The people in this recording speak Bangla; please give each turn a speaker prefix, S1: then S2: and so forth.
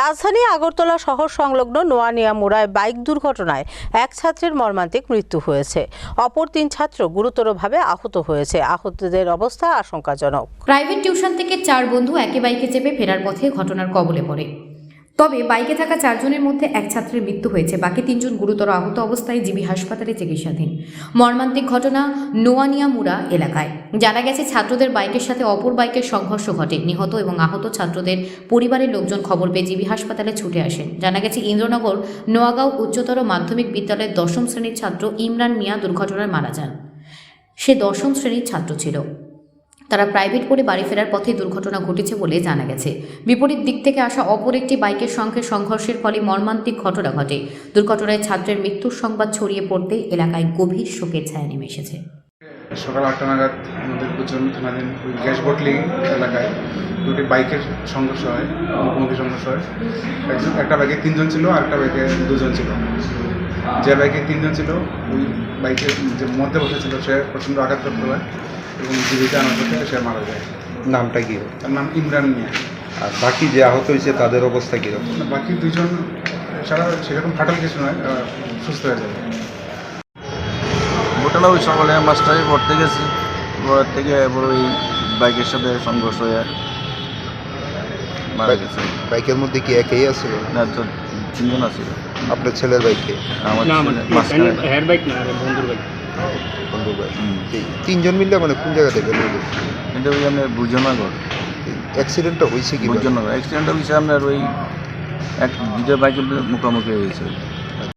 S1: রাজধানী আগরতলা শহর সংলগ্ন নোয়ানিয়া মোড়ায় বাইক দুর্ঘটনায় এক ছাত্রের মর্মান্তিক মৃত্যু হয়েছে। অপর তিন ছাত্র গুরুতরভাবে আহত হয়েছে। আহতদের অবস্থা আশঙ্কাজনক।
S2: প্রাইভেট টিউশন থেকে চার বন্ধু একে বাইকে চেপে ফেরার পথে ঘটনার কবলে পড়ে। তবে বাইকে থাকা চারজনের মধ্যে এক ছাত্রের মৃত্যু হয়েছে। বাকি তিনজন গুরুতর আহত অবস্থায় জিবি হাসপাতালে চিকিৎসাধীন। মর্মান্তিক ঘটনা নোয়ানিয়ামুড়া এলাকায়। জানা গেছে, ছাত্রদের বাইকের সাথে অপর বাইকের সংঘর্ষ ঘটে। নিহত এবং আহত ছাত্রদের পরিবারের লোকজন খবর পেয়ে জিবি হাসপাতালে ছুটে আসেন। জানা গেছে, ইন্দ্রনগর, নোয়াগাঁও উচ্চতর মাধ্যমিক বিদ্যালয়ের দশম শ্রেণির ছাত্র ইমরান মিয়া দুর্ঘটনায় মারা যান। সে দশম শ্রেণির ছাত্র ছিল। তারা প্রাইভেট করে বাড়ি ফেরার পথে দুর্ঘটনা ঘটেছে বলে জানা গেছে। বিপরীত দিক থেকে আসা অপর একটি বাইকের সঙ্গে সংঘর্ষের ফলে মর্মান্তিক ঘটনা ঘটে। দুর্ঘটনায় ছাত্রের মৃত্যুর সংবাদ ছড়িয়ে পড়তে এলাকায় গভীর শোকের ছায়া নেমে এসেছে।
S3: সকাল আটটা নাগাদ আমাদের কুচন থানাধীন গ্যাস বটলি এলাকায় দুটি বাইকের সংঘর্ষ হয়, মুখোমুখি সংঘর্ষ হয়। একজন একটা বাইকে তিনজন ছিল আর একটা বাইকে দুজন ছিল। যে বাইকে তিনজন ছিল, ওই বাইকের যে মধ্যে বসেছিল সে প্রচণ্ড আঘাতপ্রাপ্ত হয় এবং জীবিকা পথে সে মারা যায়।
S4: নামটা কি?
S3: তার নাম ইমরান মিয়া।
S4: আর বাকি যে আহত হয়েছে তাদের অবস্থা কীরকম
S3: বাকি দুইজন সারা সেরকম ফাটাল কিছু নয় সুস্থ হয়ে যাবে।
S5: ঘটনা ওই সকালে মাস্টারে পড়তে গেছি। ঘর থেকে এবার ওই বাইকের সাথে সংঘর্ষ হয়ে মারা গেছে।
S4: বাইকের মধ্যে কি একাই আছিল?
S5: না তো তিনজন আছে
S4: আপনার ছেলের বাইকে?
S5: আমার
S6: বাইক না বন্ধুর বাইক।
S4: এই তিনজন মিললে মানে কোন জায়গা থেকে গেল
S5: এটা ওই আপনার বুঝনাগর
S4: অ্যাক্সিডেন্টটা হয়েছে কি
S5: বুঝনাগর অ্যাক্সিডেন্টটা হয়েছে আপনার ওই এক দুটো বাইকের মুখোমুখি হয়েছে।